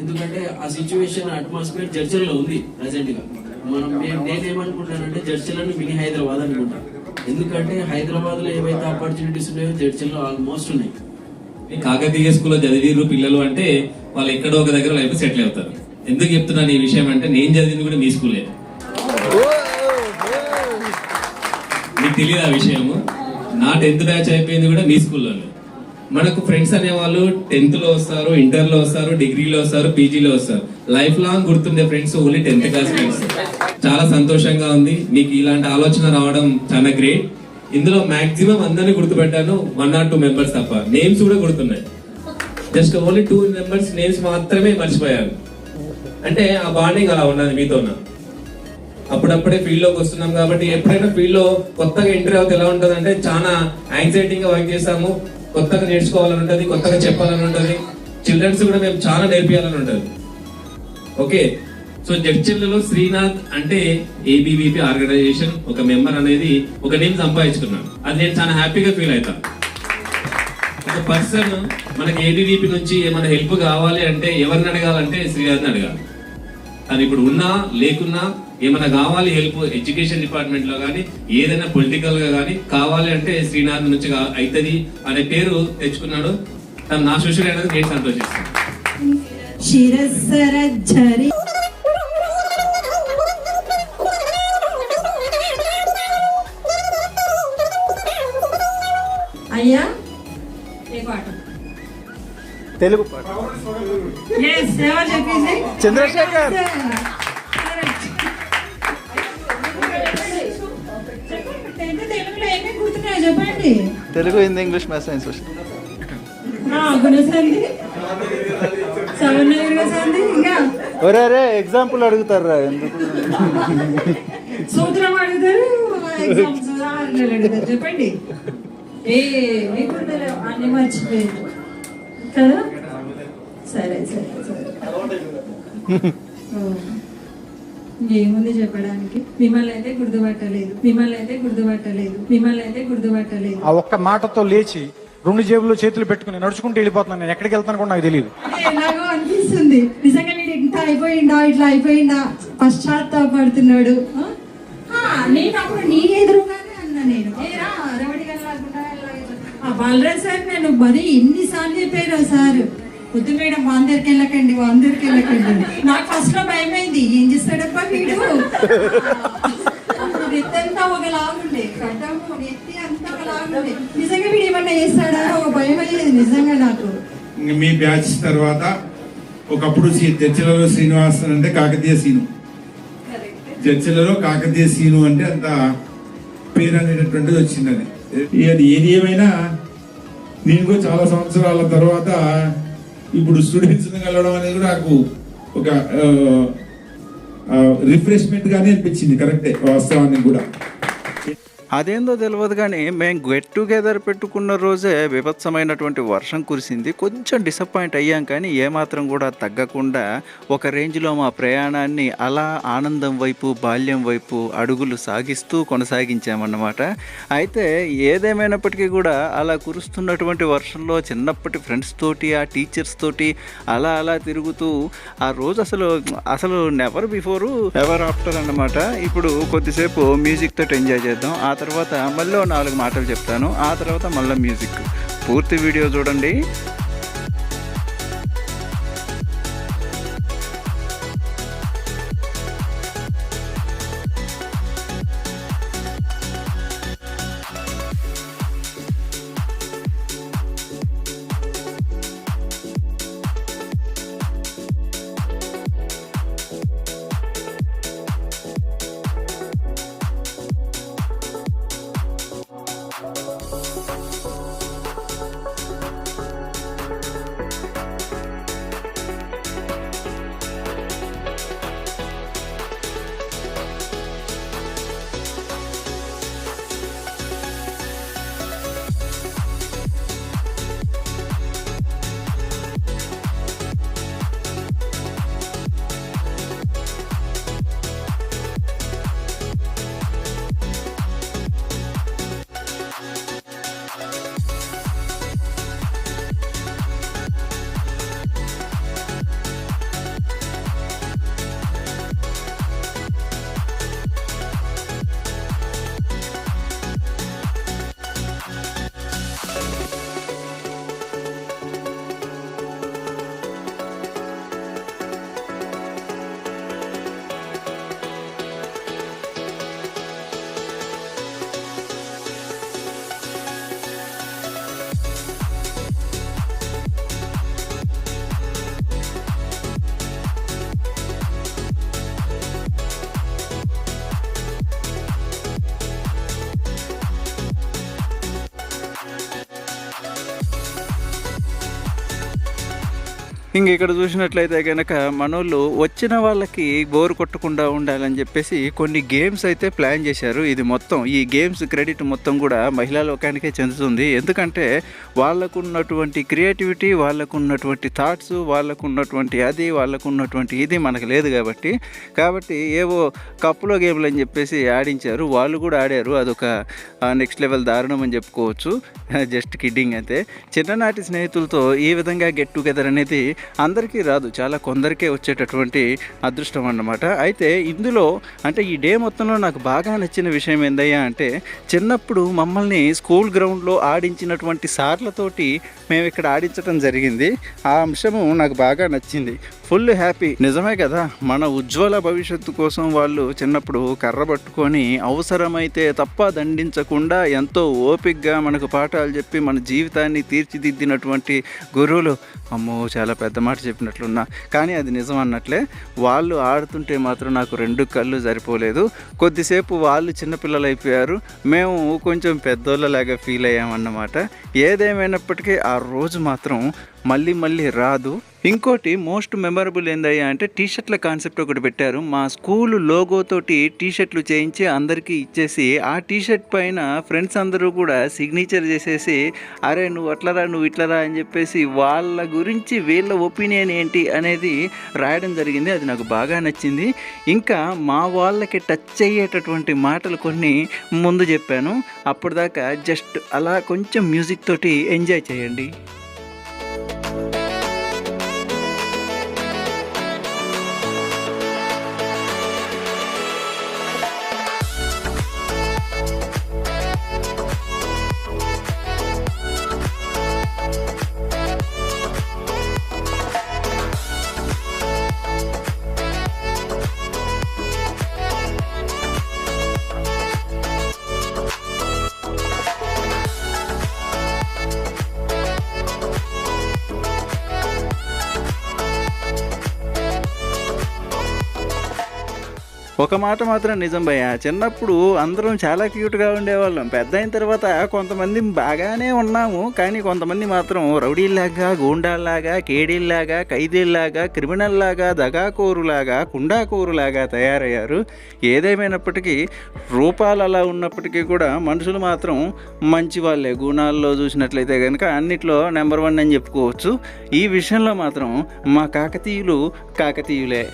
ఎందుకంటే ఆ situation atmosphere చర్చల్లో ఉంది ప్రజెంట్గా. మనం నేను నేనేమనుకుంటానంటే చర్చలను మినీ హైదరాబాద్ అనుకుంటా. ఎందుకంటే హైదరాబాద్లో ఏవైతే ఆపర్చునిటీస్ ఉన్నాయో చర్చల్లో ఆల్మోస్ట్ ఉన్నాయి. కాకతీయ స్కూల్లో చదివిరు పిల్లలు అంటే వాళ్ళు ఎక్కడో ఒక దగ్గర లైఫ్ సెటిల్ అవుతారు. ఎందుకు చెప్తున్నాను ఈ విషయం అంటే నేను చదివింది కూడా మీ స్కూలే. మీకు తెలియదు ఆ విషయము? నా టెన్త్ బ్యాచ్ అయిపోయింది కూడా మీ స్కూల్లోనే. మనకు ఫ్రెండ్స్ అనేవాళ్ళు టెన్త్లో వస్తారు ఇంటర్లో వస్తారు డిగ్రీలో వస్తారు పీజీలో వస్తారు. లైఫ్ లాంగ్ గుర్తుండే friends only tenth class friends చాలా సంతోషంగా ఉంది. మీకు ఇలాంటి ఆలోచన రావడం చాలా గ్రేట్ ఇందులో మాక్సిమం అందరినీ గుర్తుపెట్టాను వన్ ఆర్ టూ మెంబర్స్ తప్ప. నేమ్స్ కూడా గుర్తున్నాయి. Just only two members names మాత్రమే మర్చిపోయాను. అంటే ఆ బాండింగ్ అలా ఉన్నది మీతో అప్పుడప్పుడే ఫీల్డ్లోకి వస్తున్నాం కాబట్టి ఎప్పుడైనా ఫీల్డ్లో కొత్తగా ఎంట్రీ అవుతే ఎలా ఉంటుంది అంటే చాలా యాంగ్జైటీగా వర్క్ చేస్తాము. కొత్తగా నేర్చుకోవాలని ఉంటుంది కొత్తగా చెప్పాలని ఉంటుంది. చిల్డ్రన్స్ కూడా మేము చాలా నేర్పించాలని ఉంటది. ఓకే సో జడ్చెల్లలో శ్రీనాథ్ అంటే ఏబీవీపీ ఆర్గనైజేషన్ ఒక మెంబర్ అనేది ఒక నేమ్ సంపాదించుకున్నాను అది నేను చాలా హ్యాపీగా ఫీల్ అవుతా ఒక పర్సన్ మనకి ఏబీవీపీ నుంచి ఏమైనా హెల్ప్ కావాలి అంటే ఎవరిని అడగాలంటే శ్రీనాథ్ని అడగాలి. అది ఇప్పుడు ఉన్నా లేకున్నా ఏమైనా కావాలి హెల్ప్ ఎడ్యుకేషన్ డిపార్ట్మెంట్లో కానీ ఏదైనా పొలిటికల్గా కానీ కావాలి అంటే శ్రీనాథ్ నుంచి అవుతుంది అనే పేరు తెచ్చుకున్నాడు. తను నా శిష్యుడు అనేది నేను సంతోషిస్తాను శిరస్సరజ్జరి. అయ్యా? Telugu Chandrasekhar Telugu Hindi English maths science ఒరే రే ఎగ్జాంపుల్ అడుగుతారా ఎందుకు సూత్రం అడుగుతారు చెప్పండి ఏ అన్ని మర్చిపోయారు కదా సరే సరే. ఏముంది చెప్పడానికి? మిమ్మల్ని అయితే గుర్తుపట్టలేదు మిమ్మల్ని అయితే గుర్తుపట్టలేదు మిమ్మల్ని అయితే గుర్తుపట్టలేదు. ఆ ఒక్క మాటతో లేచి రెండు జేబుల్లో చేతులు పెట్టుకుని నడుచుకుంటూ వెళ్ళిపోతున్నాను నేను. ఎక్కడికి వెళ్తాను కూడా నాకు తెలియదు ఎలాగో అనిపిస్తుంది. నిజంగా వీడు ఇంత అయిపోయిందా ఇట్లా అయిపోయిందా? పశ్చాత్తాపడుతున్నాడు. నేను అప్పుడు నీ ఎదురుగానే అన్నా నేను ఏరా రవడి గల్లాకుండా ఇలా ఇట్లా. ఆ బలరాజ్ సార్ నేను మరి ఎన్నిసార్లు చెప్పాను సార్? వద్దు మేడం అందరికి వెళ్ళకండి అందరికి వెళ్ళకండి. నాకు ఫస్ట్లో భయమైంది. ఏం చేస్తాడబ్బా వీడు? నెత్తంతా ఒకలాగుండే కట్టము నెత్తి అంతా ఒకలాగుండే నిజంగా వీడు ఏమన్నా చేస్తాడా? ఒక భయం అయ్యేది నిజంగా నాకు. మీ బ్యాచ్ తర్వాత ఒకప్పుడు చర్చిలలో శ్రీనివాసన్ అంటే కాకతీయ సీను. చర్చిలలో కాకతీయ సీను అంటే అంత పేరు అనేటటువంటిది వచ్చింది అది. ఏది ఏమైనా నేను కూడా చాలా సంవత్సరాల తర్వాత ఇప్పుడు స్టూడెంట్స్ని కలవడం అనేది కూడా నాకు ఒక రిఫ్రెష్మెంట్ గానే అనిపించింది కరెక్టే వాస్తవానికి కూడా. అదేందో తెలియదు కానీ మేము గెట్ టుగెదర్ పెట్టుకున్న రోజే విభత్సమైనటువంటి వర్షం కురిసింది. కొంచెం డిసప్పాయింట్ అయ్యాం కానీ ఏమాత్రం కూడా తగ్గకుండా ఒక రేంజ్లో మా ప్రయాణాన్ని అలా ఆనందం వైపు బాల్యం వైపు అడుగులు సాగిస్తూ కొనసాగించామన్నమాట. అయితే ఏదేమైనప్పటికీ కూడా అలా కురుస్తున్నటువంటి వర్షంలో చిన్నప్పటి ఫ్రెండ్స్ తోటి ఆ టీచర్స్ తోటి అలా అలా తిరుగుతూ ఆ రోజు అసలు అసలు నెవర్ బిఫోర్ ఎవర్ ఆఫ్టర్ అన్నమాట. ఇప్పుడు కొద్దిసేపు మ్యూజిక్ తోటి ఎంజాయ్ చేద్దాం. ఆ తర్వాత మళ్ళీ నాలుగు మాటలు చెప్తాను. ఆ తర్వాత మళ్ళీ మ్యూజిక్. పూర్తి వీడియో చూడండి. ఇంక ఇక్కడ చూసినట్లయితే కనుక మనోళ్ళు వచ్చిన వాళ్ళకి బోర్ కొట్టకుండా ఉండాలని చెప్పేసి కొన్ని గేమ్స్ అయితే ప్లాన్ చేశారు. ఇది మొత్తం ఈ గేమ్స్ క్రెడిట్ మొత్తం కూడా మహిళా లోకానికే చెందుతుంది. ఎందుకంటే వాళ్ళకు ఉన్నటువంటి క్రియేటివిటీ వాళ్ళకు ఉన్నటువంటి థాట్స్ వాళ్ళకు ఉన్నటువంటి అది వాళ్ళకు ఉన్నటువంటి ఇది మనకు లేదు కాబట్టి కాబట్టి ఏవో కప్పులో గేమ్లు అని చెప్పేసి ఆడించారు. వాళ్ళు కూడా ఆడారు. అదొక నెక్స్ట్ లెవెల్ దారుణం అని చెప్పుకోవచ్చు. జస్ట్ కిడ్డింగ్ అయితే. చిన్ననాటి స్నేహితులతో ఈ విధంగా గెట్ టుగెదర్ అనేది అందరికీ రాదు. చాలా కొందరికే వచ్చేటటువంటి అదృష్టం అన్నమాట. అయితే ఇందులో అంటే ఈ డే మొత్తంలో నాకు బాగా నచ్చిన విషయం ఏందయ్యా అంటే చిన్నప్పుడు మమ్మల్ని స్కూల్ గ్రౌండ్లో ఆడించినటువంటి సార్లతోటి మేము ఇక్కడ ఆడించడం జరిగింది. ఆ అంశము నాకు బాగా నచ్చింది. Full happy. నిజమే కదా మన ఉజ్వల భవిష్యత్తు కోసం వాళ్ళు చిన్నప్పుడు కర్ర పట్టుకొని అవసరమైతే తప్ప దండించకుండా ఎంతో ఓపిగ్గా మనకు పాఠాలు చెప్పి మన జీవితాన్ని తీర్చిదిద్దినటువంటి గురువులు. అమ్మో చాలా పెద్ద పెద్ద మాట చెప్పినట్లున్నా. కానీ అది నిజం అన్నట్లే వాళ్ళు ఆడుతుంటే మాత్రం నాకు రెండు కళ్ళు సరిపోలేదు. కొద్దిసేపు వాళ్ళు చిన్నపిల్లలు అయిపోయారు. మేము కొంచెం పెద్దోళ్ళలాగా ఫీల్ అయ్యామన్నమాట. ఏదేమైనప్పటికీ ఆ రోజు మాత్రం మళ్ళీ మళ్ళీ రాదు. ఇంకోటి మోస్ట్ మెమరబుల్ ఏందయ్యా అంటే టీషర్ట్ల కాన్సెప్ట్ ఒకటి పెట్టారు. మా స్కూల్ లోగోతోటి టీషర్ట్లు చేయించి అందరికీ ఇచ్చేసి ఆ టీషర్ట్ పైన ఫ్రెండ్స్ అందరూ కూడా సిగ్నేచర్ చేసేసి అరే నువ్వు అట్లరా నువ్వు ఇట్లరా అని చెప్పేసి వాళ్ళ గురించి వీళ్ళ ఒపీనియన్ ఏంటి అనేది రాయడం జరిగింది. అది నాకు బాగా నచ్చింది. ఇంకా మా వాళ్ళకి టచ్ అయ్యేటటువంటి మాటలు కొన్ని ముందు చెప్పాను. అప్పటిదాకా జస్ట్ అలా కొంచెం మ్యూజిక్ తోటి ఎంజాయ్ చేయండి. ఒక మాట మాత్రం నిజం భయ్య. చిన్నప్పుడు అందరం చాలా క్యూట్గా ఉండేవాళ్ళం. పెద్ద అయిన తర్వాత కొంతమంది బాగానే ఉన్నాము. కానీ కొంతమంది మాత్రం రౌడీల్లాగా గూండాల్లాగా కేడీల్లాగా ఖైదీల్లాగా క్రిమినల్లాగా దగాకోరులాగా కుండాకోరులాగా తయారయ్యారు. ఏదేమైనప్పటికీ రూపాలు అలా ఉన్నప్పటికీ కూడా మనుషులు మాత్రం మంచి వాళ్ళే గుణాల్లో చూసినట్లయితే కనుక అన్నిట్లో నెంబర్ వన్ అని చెప్పుకోవచ్చు. ఈ విషయంలో మాత్రం మా కాకతీయులు కాకతీయులే.